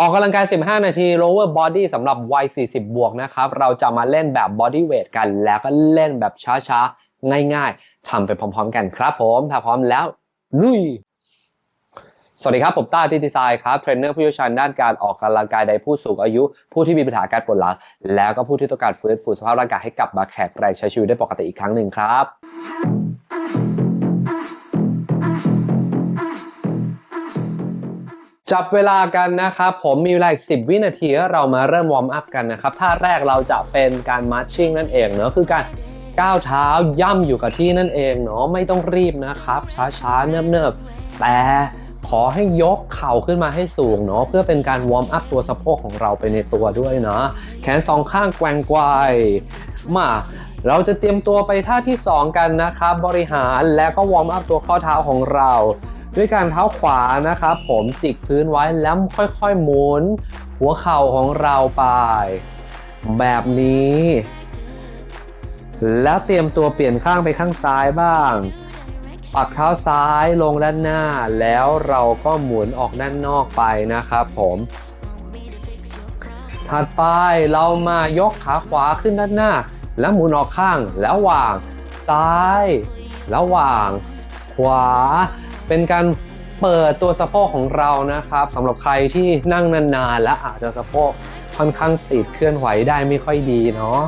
ออกกำลังกาย 15 นาที lower body สำหรับวัย 40 บวกนะครับ เราจะมาเล่นแบบ body weight กัน แล้วก็เล่นแบบช้าๆ ง่ายๆ ทำไปพร้อมๆ กันครับผม ถ้าพร้อมแล้ว ลุย สวัสดีครับ ผมต้าที่ดีไซน์ครับ เทรนเนอร์ผู้เชี่ยวชาญด้านการออกกำลังกายในผู้สูงอายุ ผู้ที่มีปัญหาการปวดหลัง แล้วก็ผู้ที่ต้องการฟื้นฟูสภาพร่างกายให้กลับมาแข็งแรงใช้ชีวิตได้ปกติอีกครั้งหนึ่งครับ จับเวลากันนะครับ ผมมีเวลาอีก 10 วินาทีเรามาเริ่มวอร์มอัพกันนะครับท่าแรกเราจะเป็นการมาร์ชชิ่งนั่นเองเนาะคือการก้าวเท้าย่ำอยู่กับที่นั่นเองเนาะไม่ต้องรีบนะครับ ช้าๆ เนิบๆ แต่ขอให้ยกเข่าขึ้นมาให้สูงเนาะเพื่อเป็นการวอร์มอัพตัวสะโพกของเราไปในตัวด้วยนะ แขนสองข้างแกว่งไกวมาเราจะเตรียมตัวไปท่าที่ 2 กันนะครับ บริหารและก็วอร์มอัพตัวข้อเท้าของเรา ด้วยการเท้าขวานะครับผมจิกพื้นไว้แล้วค่อยๆหมุน หัวเข่าของเราไป แบบนี้ แล้วเตรียมตัวเปลี่ยนข้างไปข้างซ้ายบ้าง ปักเท้าซ้ายลงด้านหน้า แล้วเราก็หมุนออกด้านนอกไปนะครับผมถัดไปเรามายกขาขวาขึ้นด้านหน้า แล้วหมุนออกข้างแล้ววาง ซ้าย แล้ววาง ขวา เป็นการเปิดตัวสะโพกของเรานะครับสำหรับใครที่นั่งนานๆ และอาจจะสะโพกค่อนข้างติดเคลื่อนไหวได้ไม่ค่อยดีเนาะ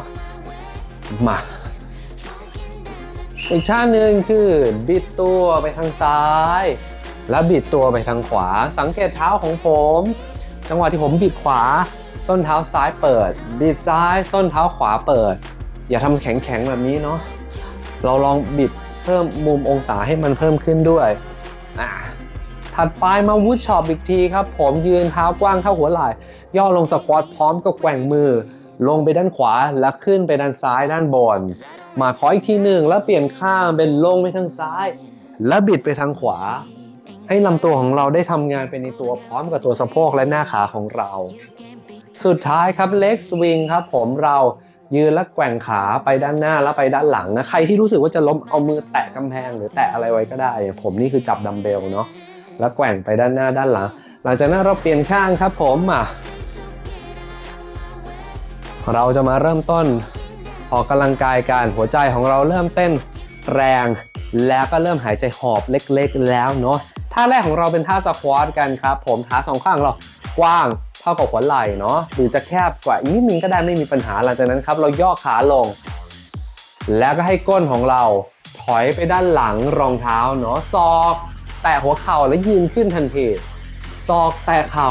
มาอีกท่าหนึ่งคือบิดตัวไปทางซ้าย แล้วบิดตัวไปทางขวา สังเกตเท้าของผม จังหวะที่ผมบิดขวา ส้นเท้าซ้ายเปิด บิดซ้าย ส้นเท้าขวาเปิด อย่าทำแข็งๆแบบนี้เนาะเราลองบิดเพิ่มมุมองศาให้มันเพิ่มขึ้นด้วย อะถัดไปมาวูดช็อปอีกทีครับ ผมยืนเท้ากว้างเท่าหัวไหล่ย่อลงสควอตพร้อมกับแกว่งมือ ลงไปด้านขวาแล้วขึ้นไปด้านซ้ายด้านบน มาขออีกทีหนึ่งแล้วเปลี่ยนข้างเป็นลงไปทางซ้าย แล้วบิดไปทางขวา ให้ลำตัวของเราได้ทำงานไปในตัวพร้อมกับตัวสะโพกและหน้าขาของเรา สุดท้ายครับเล็กสวิงครับผมเรา ยืนและแกว่งขาไปด้านหน้าแล้วไปด้านหลังนะ ใครที่รู้สึกว่าจะล้มเอามือแตะกำแพงหรือแตะอะไรไว้ก็ได้ ผมนี่คือจับดัมเบลเนาะแล้วแกว่งไปด้านหน้าด้านหลัง หลังจากนั้นเราเปลี่ยนข้างครับผมมาเราจะมาเริ่มต้นออกกำลังกายกันหัวใจของเราเริ่มเต้นแรง แล้วก็เริ่มหายใจหอบเล็กๆแล้วเนาะท่าแรกของเราเป็นท่าสควอตกันครับผมขาสองข้างเรากว้าง ท่ากับหัวไหล่เนาะหรือจะแคบกว่าอีกนิดนึงก็ได้ไม่มีปัญหาหลังจากนั้นครับเราย่อขาลง แล้วก็ให้ก้นของเราถอยไปด้านหลังรองเท้าเนาะศอกแตะหัวเข่าและยืนขึ้นทันทีศอกแตะเข่า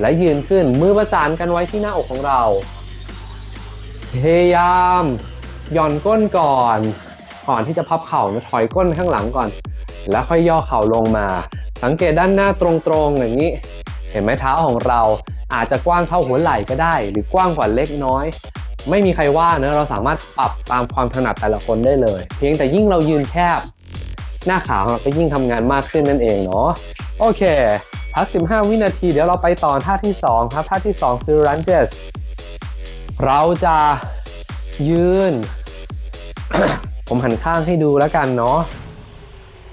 และยืนขึ้นมือประสานกันไว้ที่หน้าอกของเรา พยายามหย่อนก้นก่อนก่อนที่จะพับเข่านะถอยก้นข้างหลังก่อน แล้วค่อยย่อเข่าลงมา สังเกตด้านหน้าตรงๆอย่างนี้ เห็นไหมเท้าของเราอาจจะกว้างเท่าหัวไหล่ก็ได้ หรือกว้างกว่าเล็กน้อย ไม่มีใครว่านะเราสามารถปรับตามความถนัดแต่ละคนได้เลย เพียงแต่ยิ่งเรายืนแคบ หน้าขาของเราก็ยิ่งทำงานมากขึ้นนั่นเองเนาะโอเค พัก 15 วินาทีเดี๋ยวเราไปต่อท่าที่ 2 ครับ ท่าที่ 2 คือ lunges เราจะยืน ผมหันข้างให้ดูแล้วกันเนาะ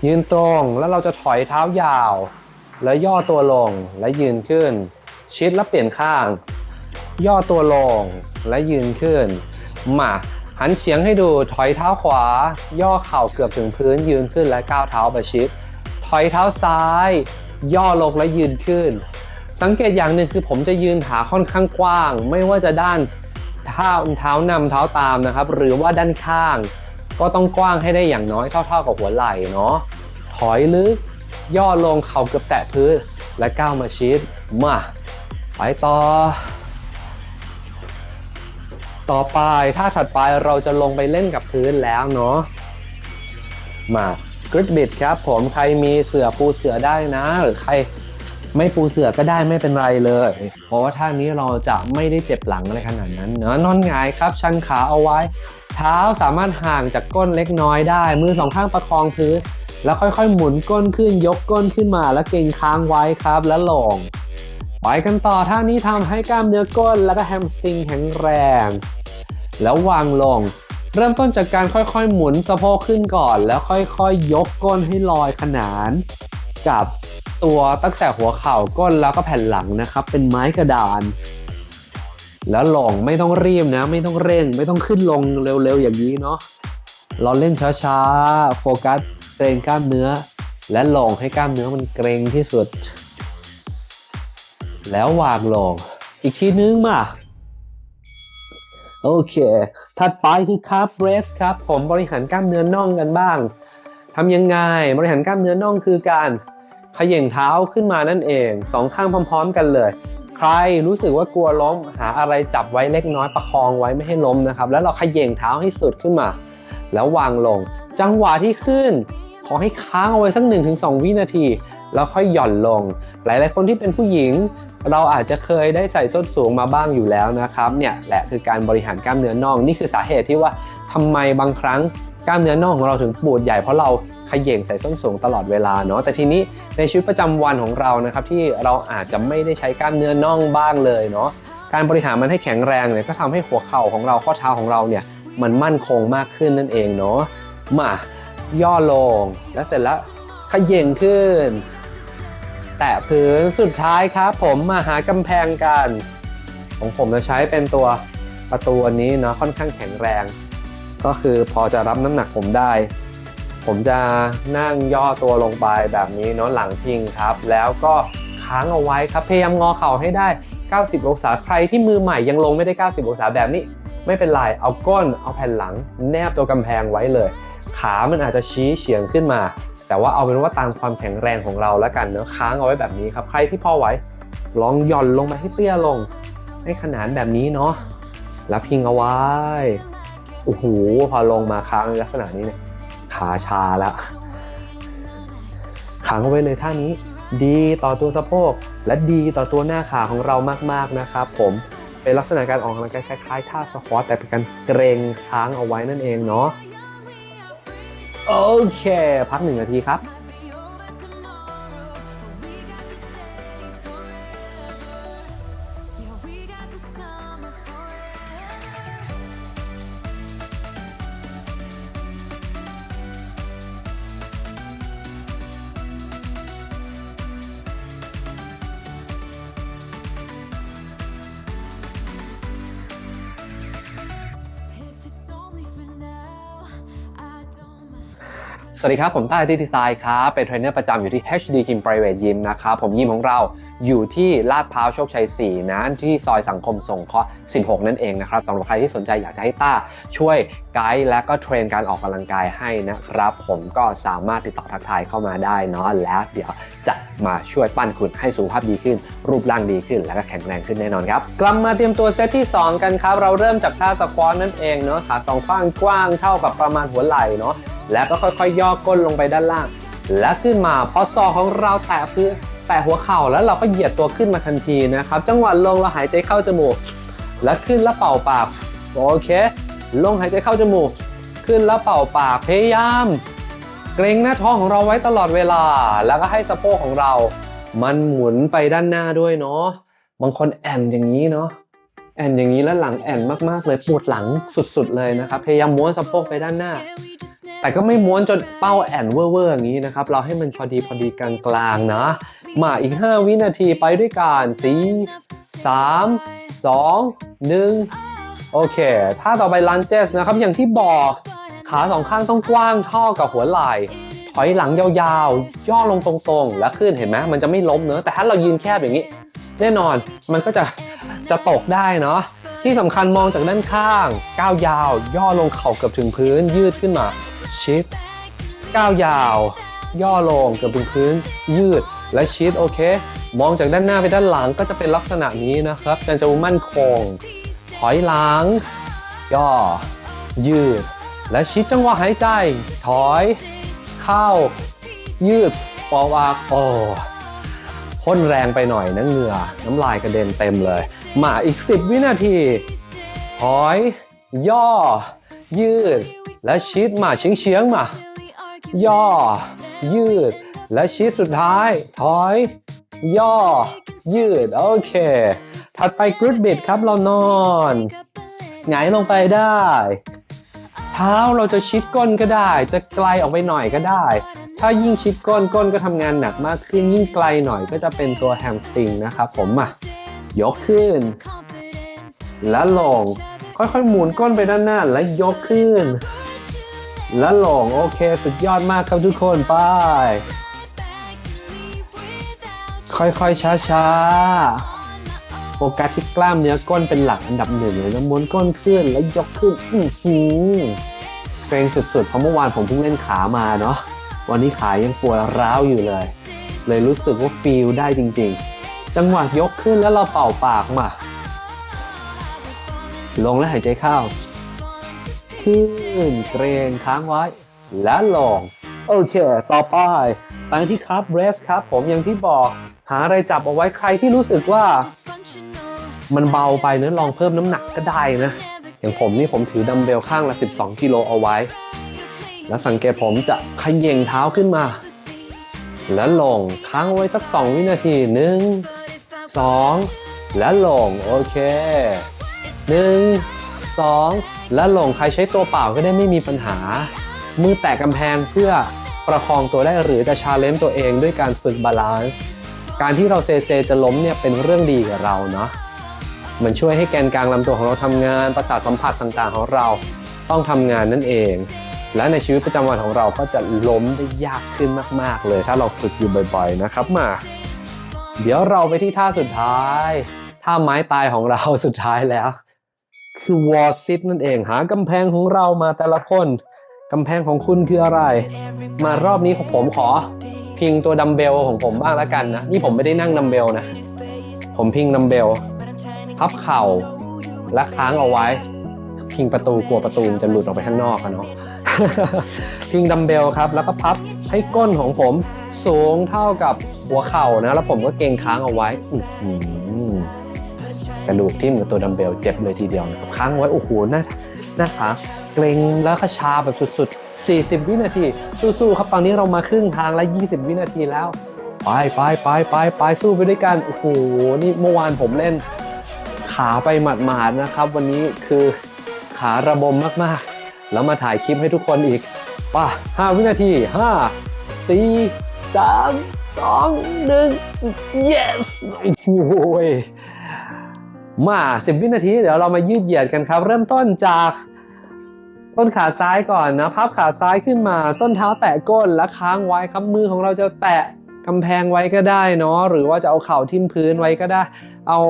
ยืนตรงแล้วเราจะถอยเท้ายาว แล้วย่อตัวลงและยืนขึ้น ชิดแล้วเปลี่ยนข้าง ย่อตัวลงและยืนขึ้น มาหันเฉียงให้ดูถอยเท้าขวา ย่อเข่าเกือบถึงพื้นยืนขึ้นและก้าวเท้าประชิด ถอยเท้าซ้าย ย่อลงและยืนขึ้น สังเกตอย่างหนึ่งคือผมจะยืนขาค่อนข้างกว้าง ไม่ว่าจะด้านเท้าเท้านำเท้าตามนะครับ หรือว่าด้านข้าง ก็ต้องกว้างให้ได้อย่างน้อยเท่าๆกับหัวไหล่เนาะถอยลึก ย่อลงเข่าเกือบแตะพื้น และก้าวมาชิด มา ไปต่อ ต่อไปถ้าถัดไปเราจะลงไปเล่นกับพื้นแล้วเนาะ มากริดบิดครับ ผมใครมีเสือปูเสือได้นะ หรือใครไม่ปูเสือก็ได้ไม่เป็นไรเลย เพราะว่าท่านี้เราจะไม่ได้เจ็บหลังอะไรขนาดนั้นเนาะนอนหงายครับชันขาเอาไว้ เท้าสามารถห่างจากก้นเล็กน้อยได้ มือสองข้างประคองพื้น แล้วค่อยๆ หมุนก้นขึ้นยกก้นขึ้นมาแล้วเก่งค้างไว้ครับแล้วลงไปกันต่อท่านี้ทำให้กล้ามเนื้อก้นแล้วก็แฮมสตริงแข็งแรง แล้ววางลง เริ่มต้นจากการค่อยๆ หมุนสะโพกขึ้นก่อน แล้วค่อยๆ ยกก้นให้ลอยขนาน กับตัวตั้งแต่หัวเข่าก้นแล้วก็แผ่นหลังนะครับ เป็นไม้กระดาน แล้วลงไม่ต้องรีบนะ ไม่ต้องเร่ง ไม่ต้องขึ้นลงเร็วๆอย่างนี้เนาะเราเล่นช้าๆโฟกัส เกรงกล้ามเนื้อ และลงให้กล้ามเนื้อมันเกรงที่สุด แล้ววางลง อีกทีนึงมา โอเค ถัดไปคือคาร์บเรสครับ ผมบริหารกล้ามเนื้อน่องกันบ้างทำยังไง บริหารกล้ามเนื้อน่องคือการเขย่งเท้าขึ้นมานั่นเองสองข้างพร้อม ๆ กันเลย ใครรู้สึกว่ากลัวล้มหาอะไรจับไว้เล็กน้อยประคองไว้ไม่ให้ล้มนะครับ แล้วเราเขย่งเท้าให้สุดขึ้นมา แล้ววางลง จังหวะที่ขึ้น ขอให้ค้างเอาไว้สัก 1-2 วินาที แล้วค่อยหย่อนลง หลาย ๆ คนที่เป็นผู้หญิง เราอาจจะเคยได้ใส่ส้นสูงมาบ้างอยู่แล้วนะครับเนี่ยแหละคือการบริหารกล้ามเนื้อน่องนี่คือสาเหตุที่ว่าทำไมบางครั้งกล้ามเนื้อน่องของเราถึงปวดใหญ่เพราะเราขย่งใส่ส้นสูงตลอดเวลาเนาะแต่ทีนี้ในชีวิตประจำวันของเรานะครับที่เราอาจจะไม่ได้ใช้กล้ามเนื้อน่องบ้างเลยเนาะการบริหารมันให้แข็งแรงเนี่ยก็ทำให้หัวเข่าของเราข้อเท้าของเราเนี่ยมันมั่นคงมากขึ้นนั่นเองเนาะมา ย่อลง แล้วเสร็จแล้วขย่งขึ้น แตะพื้นสุดท้ายครับผมมาหากำแพงกัน ของผมจะใช้เป็นตัวประตูอันนี้เนาะค่อนข้างแข็งแรง ก็คือพอจะรับน้ำหนักผมได้ ผมจะนั่งย่อตัวลงไปแบบนี้เนาะหลังพิงครับ แล้วก็ค้างเอาไว้ครับพยายามงอเข่าให้ได้ 90 องศาใครที่มือใหม่ยังลงไม่ได้ 90 องศาแบบนี้ ไม่เป็นไรเอาก้นเอาแผ่นหลัง แนบตัวกำแพงไว้เลย ขามันอาจจะชี้เฉียงขึ้นมา แต่ว่าเอาเป็นว่าตามความแข็งแรงของเราแล้วกันเนาะค้างเอาไว้แบบนี้ครับ ใครที่พอไหวลองหย่อนลงมาให้เตี้ยลง ให้ขนานแบบนี้เนาะแล้วพิงเอาไว้โอ้โหพอลงมาค้างในลักษณะนี้เนี่ยขาชาล้วค้างเอาไว้เลยท่านี้ ดีต่อตัวสะโพก และดีต่อตัวหน้าขาของเรามากๆนะครับผมเป็นลักษณะการออกกำลังกายคล้ายๆท่าสควอตแต่เป็นการเกรงค้างเอาไว้นั่นเองเนาะ โอเค พักหนึ่งนาทีครับ Yeah, we got the summer forever. สวัสดีครับ ผมต้าที่ดีไซน์ครับ เป็นเทรนเนอร์ประจำอยู่ที่ HD Gym Private Gym นะครับ ผมยิมของเราอยู่ที่ลาดพร้าวโชคชัย 4 นะที่ซอยสังคมสงเคราะห์ 16 นั่นเองนะครับสำหรับใครที่สนใจอยากจะให้ต้าช่วย กด์และก็เทรนการออกกำลังกายให้นะครับ ผมก็สามารถติดต่อทักทายเข้ามาได้เนาะแล้วเดี๋ยวจะมาช่วยปั้นคุณให้สุขภาพดีขึ้น รูปร่างดีขึ้น แล้วก็แข็งแรงขึ้นแน่นอนครับ กลับมาเตรียมตัวเซตที่ 2 กันครับ เราเริ่มจากท่าสควอตนั่นเองเนาะขาสองข้างกว้างเท่ากับประมาณหัวไหล่เนาะแล้วก็ค่อยๆ ย่อก้นลงไปด้านล่าง และขึ้นมาพอศอกของเราแตะพื้นแตะหัวเข่าแล้วเราก็เหยียดตัวขึ้นมาทันทีนะครับ จังหวะลงเราหายใจเข้าจมูก และขึ้นแล้วเป่าปากโอเค ลงหายใจเข้าจมูก ขึ้นแล้วเป่าปากพยายาม เกรงหน้าท้องของเราไว้ตลอดเวลา แล้วก็ให้สะโพกของเรา มันหมุนไปด้านหน้าด้วยเนาะบางคนแอนอย่างนี้เนาะแอนอย่างนี้แล้วหลังแอนมากๆเลยปวดหลังสุดๆเลยนะครับพยายามม้วนสะโพกไปด้านหน้า แต่ก็ไม่ม้วนจนเป้าแอนเวอร์เวออย่างนี้นะครับเราให้มันพอดีพอดีกลางๆนะมาอีก 5 วินาทีไปด้วยกัน4 3 2 1 โอเคถ้าต่อไปลันเจสนะครับ อย่างที่บอกขาสองข้างต้องกว้างเท่ากับหัวไหล่ถอยหลังยาวๆ ย่อลงตรงๆ แล้วขึ้นเห็นไหมมันจะไม่ล้มเนอะแต่ถ้าเรายืนแคบอย่างนี้ แน่นอนมันก็จะจะตกได้เนาะที่สำคัญมองจากด้านข้าง ก้าวยาว ย่อลงเข่าเกือบถึงพื้น ยืดขึ้นมา ชิด ก้าวยาว ย่อลงเกือบถึงพื้น ยืดและชิดโอเค มองจากด้านหน้าไปด้านหลังก็จะเป็นลักษณะนี้นะครับมันจะมั่นคง ถอยหลัง ย่อ ยืด และชิดจังหวะหายใจ ถอย เข้า ยืดปอกอากโอ้พ่นแรงไปหน่อยนะเหงื่อ น้ำลายกระเด็นเต็มเลย มาอีก 10 วินาที ถอย ย่อ ยืด และชิดมาเฉียงเฉียงๆมา ย่อ ยืด และชิดสุดท้าย ถอย ย่อ ยืด โอเค ถัดไปกรุดบิดครับเรานอนหงายลงไปได้ เท้าเราจะชิดก้นก็ได้ จะไกลออกไปหน่อยก็ได้ ถ้ายิ่งชิดก้นก้นก็ทำงานหนักมากขึ้นยิ่งไกลหน่อยก็จะเป็นตัวแฮมสตริงนะครับผมอะยกขึ้น และลง ค่อยๆ หมุนก้นไปด้านหน้าและยกขึ้น และลง โอเคสุดยอดมากครับทุกคนไป ค่อยๆ ช้าๆ โฟกัสที่กล้ามเนื้อก้นเป็นหลักอันดับหนึ่งเลยแล้วม้วนก้นขึ้นแล้วยกขึ้น อื้อหือเกรงสุดๆ เพราะเมื่อวานผมเพิ่งเล่นขามาเนาะ วันนี้ขายังปวดร้าวอยู่เลย เลยรู้สึกว่าฟีลได้จริง ๆ จังหวะยกขึ้นแล้วเราเป่าปากมา ลงแล้วหายใจเข้า ขึ้นเกรงค้างไว้ และลง โอเค ต่อไปไปที่คัพเบรสครับ ผมอย่างที่บอก หาอะไรจับเอาไว้ใครที่รู้สึกว่า มันเบาไปเนะลองเพิ่มน้ำหนักก็ได้นะ อย่างผมนี่ผมถือดัมเบลข้างละ 12 กิโลเอาไว้ แล้วสังเกตผมจะขย่งเท้าขึ้นมา แล้วลงค้างไว้สัก 2 วินาที1 2แล้วลงโอเค1 2แล้วลงใครใช้ตัวเปล่าก็ได้ไม่มีปัญหา มือแตะกำแพงเพื่อประคองตัวได้หรือจะชาเลนจ์ตัวเองด้วยการฝึกบาลานซ์การที่เราเซเซจะล้มเนี่ยเป็นเรื่องดีกับเราเนาะ มันช่วยให้แกนกลางลำตัวของเราทำงาน ประสาทสัมผัสต่างๆ ของเราต้องทำงานนั่นเอง และในชีวิตประจำวันของเราก็จะล้มได้ยากขึ้นมาก ๆ เลย ถ้าเราฝึกอยู่บ่อยๆนะครับมา เดี๋ยวเราไปที่ท่าสุดท้ายท่าไม้ตายของเราสุดท้ายแล้ว คือวอ l ซิตนั่นเองหากำแพงของเรามาแต่ละคนกำแพงของคุณคืออะไร มารอบนี้ผมขอ พิงตัวดัมเบลของผมบ้างแล้วกันนะ นี่ผมไม่ได้นั่งดัมเบลนะ ผมพิงดัมเบล พับเข่าและค้างเอาไว้ พิงประตูกลัวประตูมันจะหลุดออกไปข้างนอกอะเนาะพิงดัมเบลครับ แล้วก็พับให้ก้นของผมสูงเท่ากับหัวเข่านะ แล้วผมก็เกรงค้างเอาไว้กระดูกทิ่มกับตัวดัมเบลเจ็บเลยทีเดียวนะครับค้างไว้โอ้โหหน้าหน้าขาเกรงแล้วก็ชาแบบสุดๆ 40 วินาที สู้ๆครับตอนนี้เรามาครึ่งทางแล้ว 20 วินาทีแล้ว ไปไปไปไปไปสู้ไปด้วยกันโอ้โหนี่เมื่อวานผมเล่น ขาไปหมาดๆนะครับ วันนี้คือขาระบมมากๆ แล้วมาถ่ายคลิปให้ทุกคนอีกป่ะ5วินาที 5 4 3 2 1 yes โอ้โหยมา 10 วินาที เดี๋ยวเรามายืดเหยียดกันครับ เริ่มต้นจากต้นขาซ้ายก่อนนะพับขาซ้ายขึ้นมา ส้นเท้าแตะก้นและค้างไว้ครับมือของเราจะแตะกำแพงไว้ก็ได้เนาะหรือว่าจะเอาเข่าทิ่มพื้นไว้ก็ได้ เอา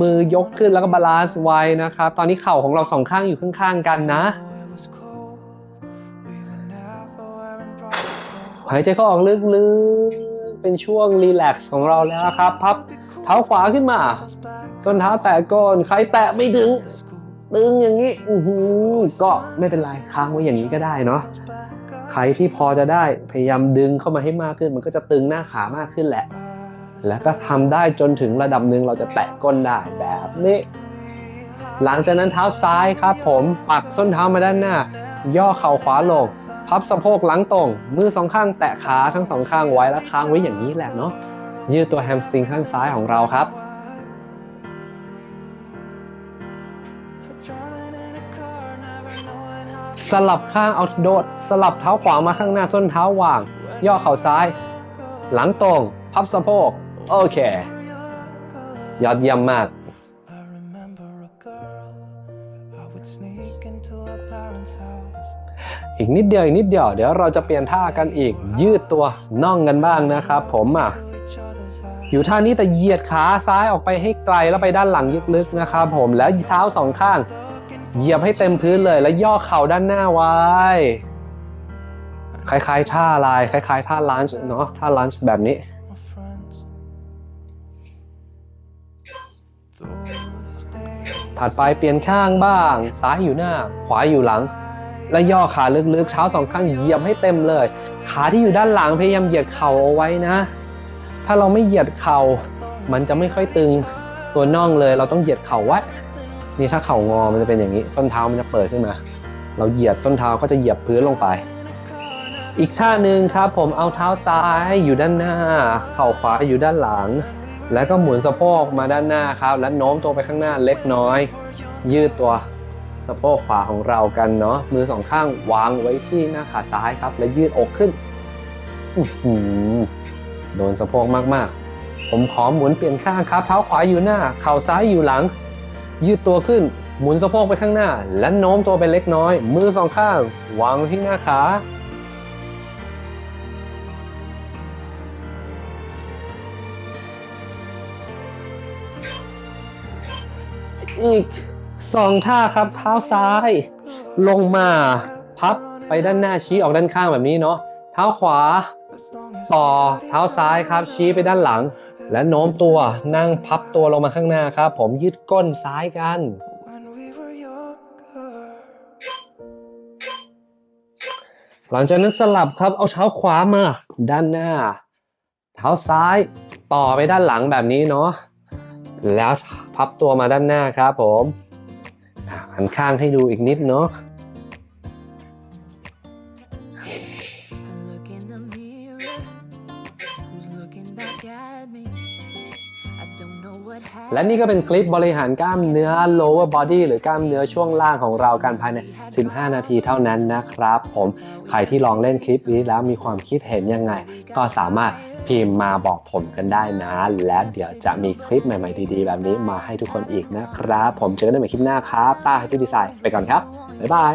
มือยกขึ้นแล้วก็บาลานซ์ไว้นะครับ ตอนนี้เข่าของเราสองข้างอยู่ข้างๆกันนะ หายใจเข้าออกลึกๆ เป็นช่วงรีแลกซ์ของเราแล้วครับ พับเท้าขวาขึ้นมา ส้นเท้าแตะก้นใครแตะไม่ถึงตึงอย่างนี้อือหือก็ไม่เป็นไรค้างไว้อย่างนี้ก็ได้เนาะใครที่พอจะได้พยายามดึงเข้ามาให้มากขึ้น มันก็จะตึงหน้าขามากขึ้นแหละ แล้วก็ทำได้จนถึงระดับหนึ่งเราจะแตะก้นได้แบบนี้ หลังจากนั้นเท้าซ้ายครับผมปักส้นเท้ามาด้านหน้า ย่อเข่าขวาลงพับสะโพกหลังตรง มือสองข้างแตะขาทั้งสองข้างไว้แล้วค้างไว้อย่างนี้แหละเนาะยืดตัวแฮมสตริงข้างซ้ายของเราครับสลับข้างเอาโดด สลับเท้าขวามาข้างหน้าส้นเท้าวาง ย่อเข่าซ้าย หลังตรง พับสะโพก โอเค ยอดเยี่ยมมาก อีกนิดเดียว อีกนิดเดียว เดี๋ยวเราจะเปลี่ยนท่ากันอีก ยืดตัวน่องกันบ้างนะครับผมอะอยู่ท่านี้แต่เหยียดขาซ้ายออกไปให้ไกลแล้วไปด้านหลังลึกๆนะครับผมแล้วเท้าสองข้าง เหยียบให้เต็มพื้นเลยแล้วย่อเข่าด้านหน้าไว้ คล้ายๆ ท่าลาย คล้าย ๆ ท่าลันช์เนาะท่าลันช์แบบนี้ ถัดไปเปลี่ยนข้างบ้าง ซ้ายอยู่หน้า ขวาอยู่หลัง และย่อขาลึกๆเท้าสองข้างเหยียบให้เต็มเลย ขาที่อยู่ด้านหลังพยายามเหยียดเข่าเอาไว้นะ ถ้าเราไม่เหยียดเข่า มันจะไม่ค่อยตึงตัวน่องเลย เราต้องเหยียดเข่าไว้นี่ถ้าเข่างอมันจะเป็นอย่างนี้ ส้นเท้ามันจะเปิดขึ้นมา เราเหยียดส้นเท้าก็จะเหยียบพื้นลงไป อีกท่าหนึ่งครับผมเอาเท้าซ้ายอยู่ด้านหน้า เข่าขวาอยู่ด้านหลัง แล้วก็หมุนสะโพกมาด้านหน้าครับ และโน้มตัวไปข้างหน้าเล็กน้อย ยืดตัวสะโพกขวาของเรากันเนาะมือสองข้างวางไว้ที่หน้าขาซ้ายครับ และยืดอกขึ้นโดนสะโพกมากๆ ผมขอหมุนเปลี่ยนข้างครับ เท้าขวาอยู่หน้า เข่าซ้ายอยู่หลัง ยืดตัวขึ้น หมุนสะโพกไปข้างหน้า และโน้มตัวไปเล็กน้อย มือสองข้างวางที่หน้าขา อีกสองท่าครับเท้าซ้าย ลงมาพับไปด้านหน้าชี้ออกด้านข้างแบบนี้เนาะเท้าขวา ต่อเท้าซ้ายครับชี้ไปด้านหลัง และโน้มตัวนั่งพับตัวลงมาข้างหน้าครับ ผมยืดก้นซ้ายกัน หลังจากนั้นสลับครับเอาเท้าขวามาด้านหน้า เท้าซ้ายต่อไปด้านหลังแบบนี้เนาะ แล้วพับตัวมาด้านหน้าครับผมอะหันข้างให้ดูอีกนิดเนาะ และนี่ก็เป็นคลิปบริหารกล้ามเนื้อ lower body หรือกล้ามเนื้อช่วงล่างของเรากันภายใน 15 นาทีเท่านั้นนะครับ ผมใครที่ลองเล่นคลิปนี้แล้วมีความคิดเห็นยังไง ก็สามารถพิมพ์มาบอกผมกันได้นะ และเดี๋ยวจะมีคลิปใหม่ๆดีๆ แบบนี้มาให้ทุกคนอีกนะครับ ผมเจอกันใหม่คลิปหน้าครับต้าที่ดีไซน์ไปก่อนครับบ๊ายบาย